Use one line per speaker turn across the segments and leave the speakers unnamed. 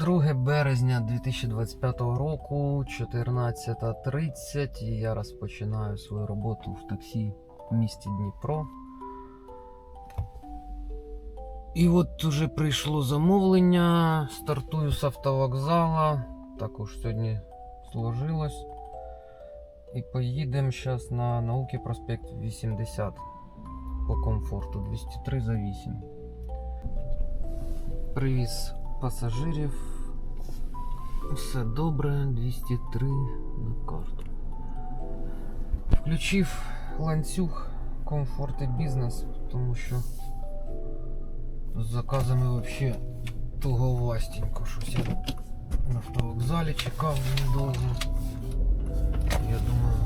2 березня 2025 року, 14.30. І я розпочинаю свою роботу в таксі в місті Дніпро. І от уже прийшло замовлення. Стартую з автовокзала. Також сьогодні сложилось. І поїдемо зараз на науки проспект 80 по комфорту 203 за 8. Привіз пасажирів. Все добре, 203 на карту. Включив ланцюг комфорт і бізнес, тому що з заказами взагалі туговастенько щось я на автовокзалі чекав недовго. Я думаю.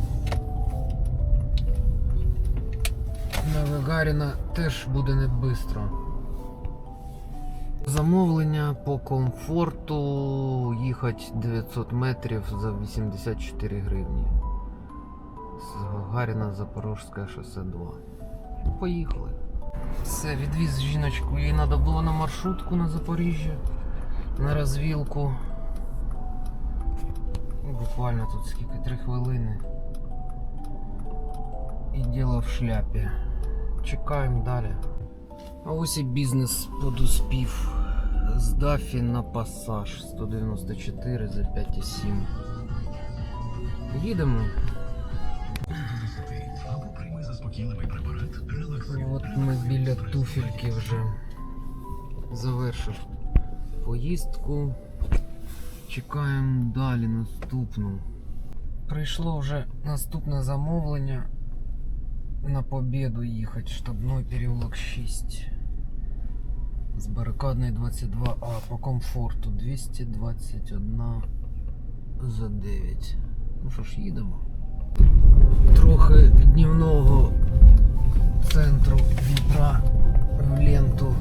На Гагаріна теж буде не швидко. Замовлення по комфорту їхати 900 метрів за 84 гривні. З Гагаріна Запорожське шосе 2. Поїхали. Все, відвіз жіночку. Їй треба було на маршрутку на Запоріжжя, на розвілку. Буквально тут скільки 3 хвилини. І діло в шляпі. Чекаємо далі. А ось і бізнес подуспів. З Дафі на пасаж 194 за 5,7. Їдемо.
Релаксин.
от ми біля туфельки вже завершив поїздку. Чекаємо далі наступну. Прийшло вже наступне замовлення на побіду їхати штабной переулок 6. З барикадної 22А по комфорту 221 за 9. Ну що ж, їдемо. Трохи днівного центру Дніпра в ленту.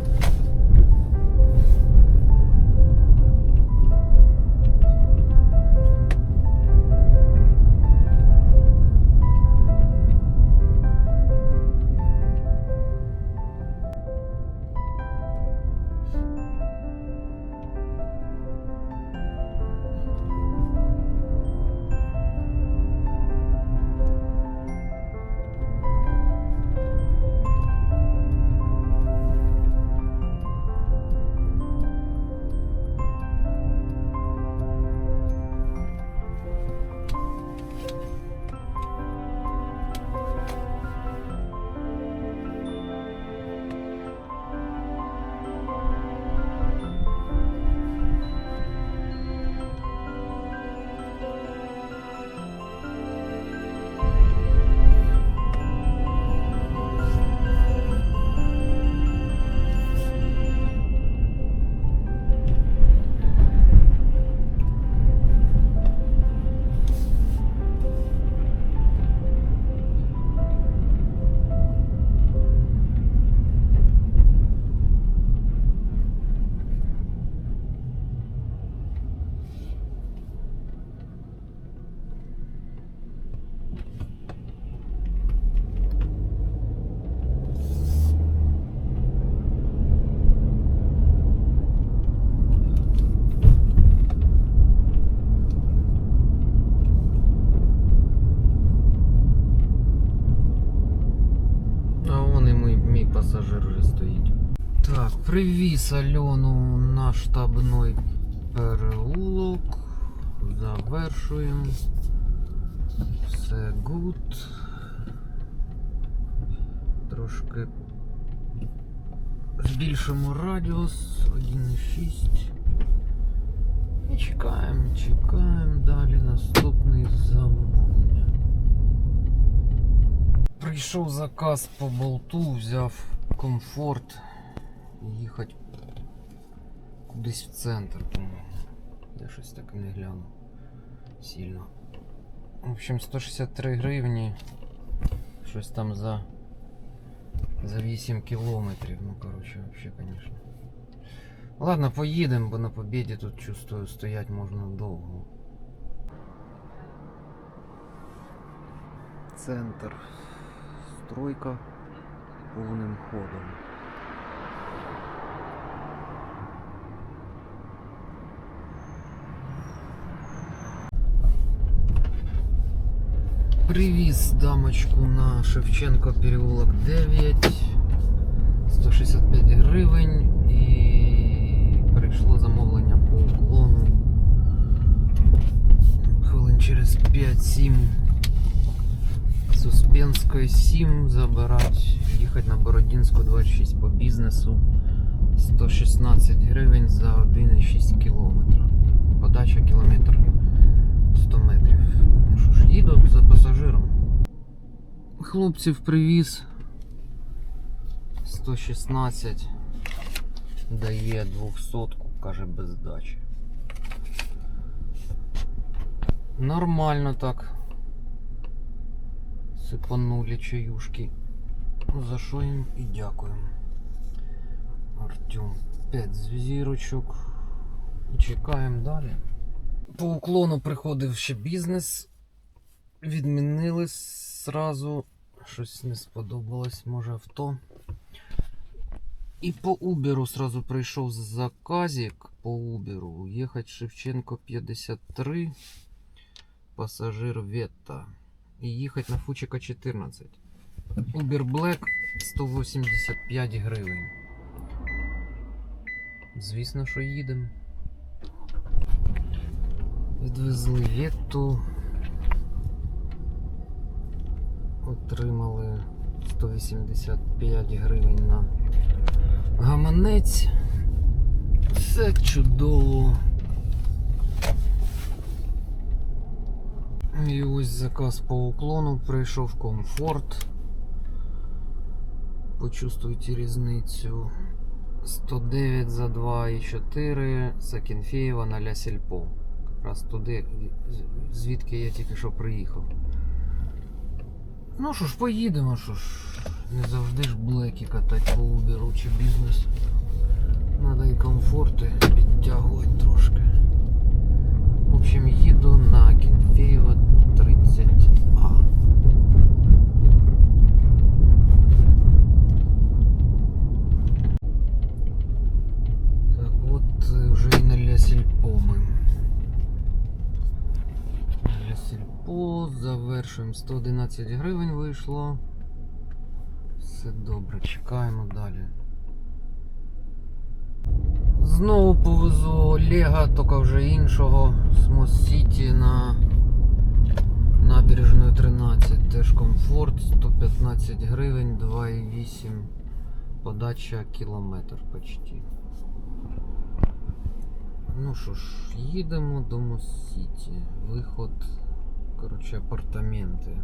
Привіз Альону на штабний переулок. Завершуємо. Все гуд. Трошки збільшимо радіус 1,6. І чекаємо, чекаємо далі наступний замовлення. Прийшов заказ по болту, взяв комфорт їхати кудись в центр, по-моєму. Я щось так і не гляну сильно. В общем, 163 гривні. Щось там за. За 8 кілометрів. Ну, коротше, вообще, конечно. Ладно, поїдемо, бо на побіді тут чувствую стоять можна довго. Центр. Стройка повним ходом. Привіз дамочку на Шевченко переулок 9. 165 гривень і прийшло замовлення по уклону. Хвилин через 5-7 з Успенської 7 забирать, їхати на Бородінську 26 по бізнесу. 116 гривень за 1,6 кілометра. Подача кілометр 100 метрів. Ну їду за пасажиром. Хлопців привіз 116 дає 200, каже без здачі. Нормально так. Сипанули чаюшки. За що їм і дякуємо. Артем 5 зірочок. І чекаємо далі. По уклону приходив ще бізнес. Відмінили зразу. Щось не сподобалось, може авто. І по Уберу сразу прийшов заказик по Уберу. Ехать Шевченко 53. Пасажир Ветта. І їхати на Фучика 14. Uber Black 185 гривень. Звісно, що їдемо. Відвезли Ветту. Отримали 185 гривень на гаманець. Все чудово. І ось заказ по уклону прийшов комфорт. Почувствуйте різницю. 109 за 2,4 Сакінфєєва на Ля Сільпо. Туди, звідки я тільки що приїхав. Ну що ж, поїдемо, що ж. Не завжди ж блеки катати по уберу чи бізнес. Надо і комфорти підтягувати трошки. В общем, їду на Кінфеєва 30А. Так, от е, вже і на Ля Сільпо ми. Ля Сільпо завершуємо 111 гривень вийшло. Все добре, чекаємо далі. Знову повезу Лего, тільки вже іншого з Мост Сіті на набережною 13. Теж комфорт, 115 гривень, 2,8 подача кілометр почти. Ну що ж, їдемо до Мост Сіті. Виход, коротше, апартаменти.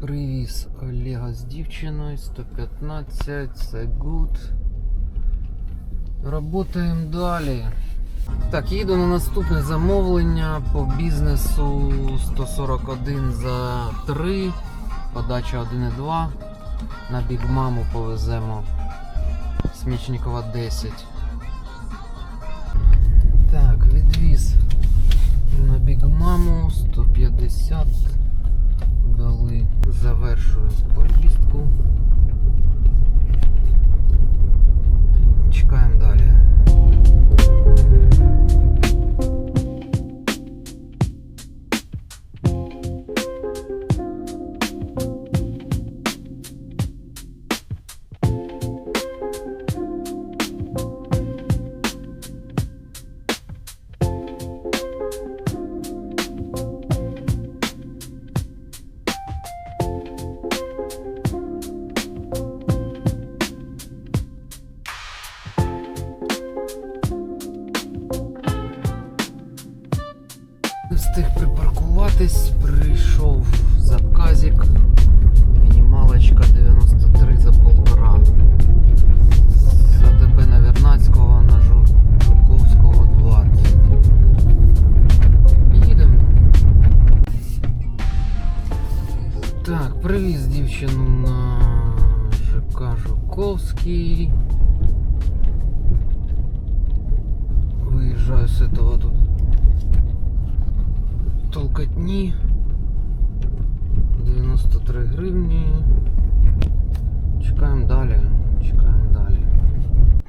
Привіз Олега з дівчиною 115, це good. Работаємо далі. Так, їду на наступне замовлення по бізнесу 141 за 3, подача 1,2. На бігмаму повеземо Смічникова 10. 150 дали. Завершую поїздку. Чекаємо далі. Встиг припаркуватись, прийшов заказик. Мінімалочка 93 за полтора. З АТБ на Вернацького на Жуковського 20. Їдемо. Так, привіз дівчину на ЖК Жуковський. Виїжджаю з этого тут толкотні 93 гривні. Чекаємо далі. Чекаємо далі.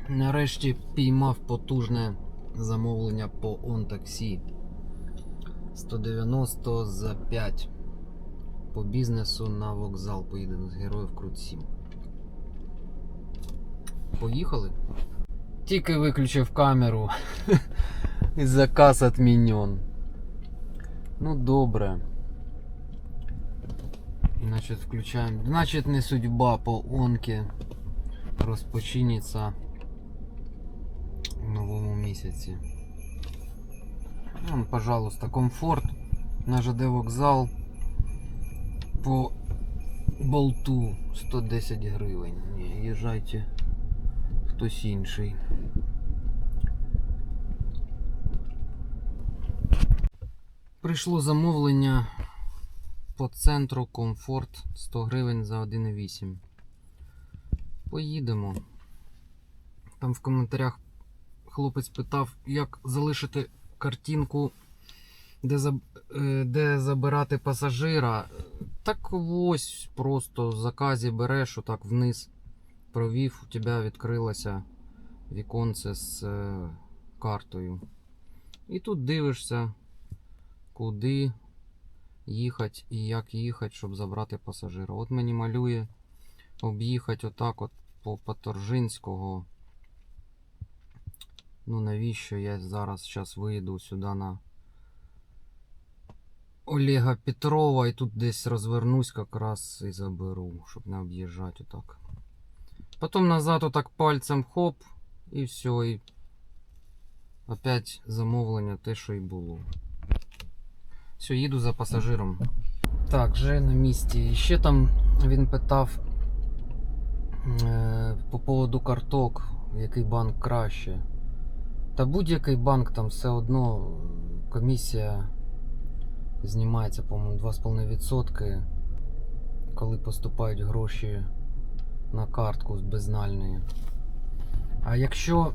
Нарешті піймав потужне замовлення по OnTaxi. 190 за 5. По бізнесу на вокзал поїдемо з героїв Крут 7. Поїхали? Тільки виключив камеру. І заказ отмінен. Ну добре. Значить, включаємо. Значить, не судьба по онки розпочиниться в новому місяці. Вон, пожалуйста, комфорт на ЖД вокзал по болту 110 гривень. Ні, їжджайте хтось інший. Прийшло замовлення по центру комфорт 100 гривень за 1,8. Поїдемо. Там в коментарях хлопець питав, як залишити картинку, де, заб... е, де забирати пасажира. Так ось просто в заказі береш отак вниз, провів, у тебе відкрилося віконце з е, картою. І тут дивишся, куди їхати і як їхати, щоб забрати пасажира. От мені малює об'їхати отак от по Паторжинського. Ну навіщо я зараз зараз виїду сюди на Олега Петрова і тут десь розвернусь якраз і заберу, щоб не об'їжджати отак. Потім назад отак пальцем хоп, і все, і опять замовлення те, що і було. Все, їду за пасажиром. Так, вже на місці. І ще там він питав е, по поводу карток, який банк краще. Та будь-який банк там все одно комісія знімається, по-моєму, 2,5%, коли поступають гроші на картку з безнальної. А якщо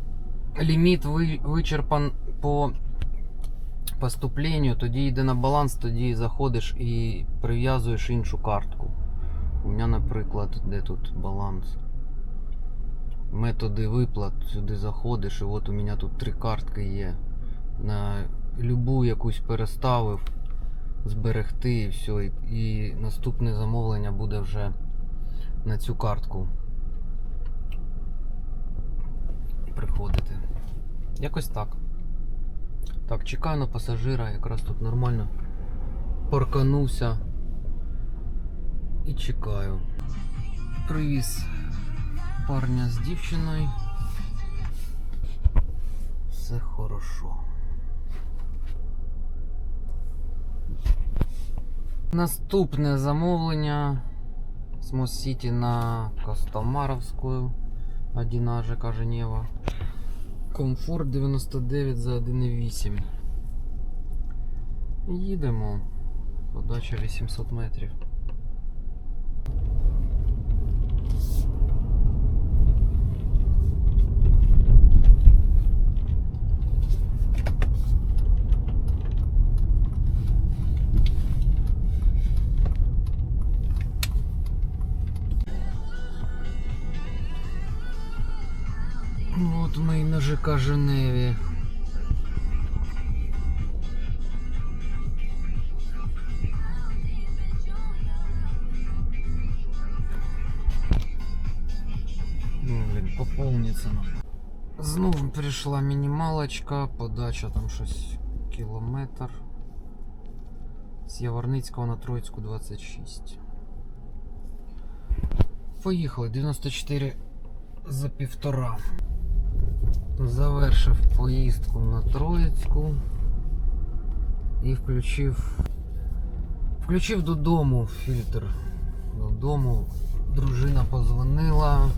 ліміт ви- вичерпан по поступленню, тоді йде на баланс, тоді заходиш і прив'язуєш іншу картку. У мене, наприклад, де тут баланс? Методи виплат, сюди заходиш, і от у мене тут три картки є. На любу якусь переставив, зберегти і все. І, і наступне замовлення буде вже на цю картку приходити. Якось так. Так, чекаю на пасажира, якраз тут нормально парканувся і чекаю. Привіз парня з дівчиною. Все хорошо. Наступне замовлення з Моссіті на Костомаровську. 1 ЖК Женєва. Комфорт 99 за 1,8. Їдемо. Подача 800 метрів. ЖК Женеві. Ну, блін, поповниться нам. Знову прийшла мінімалочка, подача там щось кілометр. З Яворницького на Троїцьку 26. Поїхали, 94 за півтора. Завершив поїздку на Троїцьку і включив. Включив додому фільтр. Додому дружина позвонила.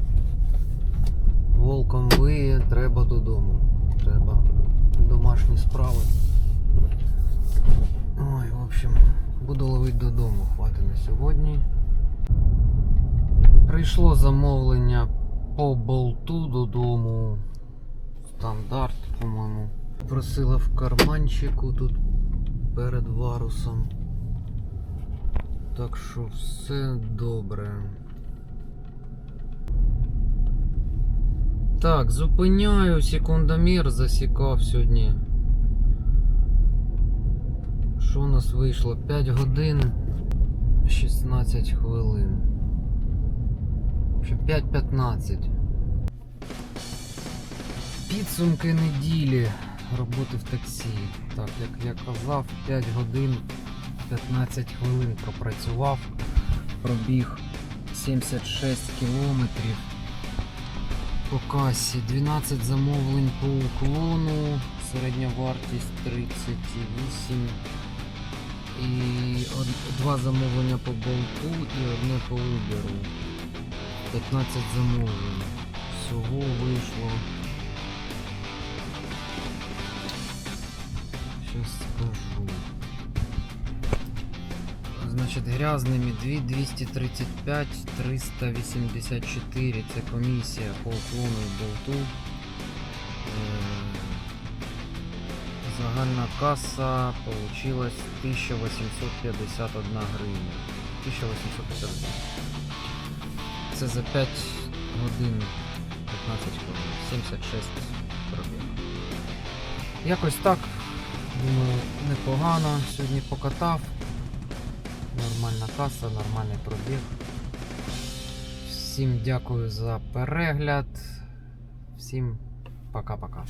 Волком виє, треба додому. Треба домашні справи. Ой, в общем, буду ловити додому, хватить на сьогодні. Прийшло замовлення по болту додому. Стандарт, по-моєму. Просила в карманчику тут перед варусом. Так що все добре. Так, зупиняю, секундомір засікав сьогодні. Що у нас вийшло? 5 годин 16 хвилин. В общем, 5.15. Підсумки неділі роботи в таксі. Так, як я казав, 5 годин 15 хвилин пропрацював. Пробіг 76 кілометрів по касі. 12 замовлень по уклону. Середня вартість 38. І два замовлення по болту і одне по Uber. 15 замовлень. Всього вийшло. Значить, грязними 2 235 384. Це комісія по уклону і болту. Е, Загальна каса получилась 1851 гривня. 1851. Це за 5 годин 15 хвилин. 76 пробіг. Якось так. Думаю, непогано. Сьогодні покатав. Нормальна каса, нормальний пробіг. Всім дякую за перегляд. Всім пока-пока.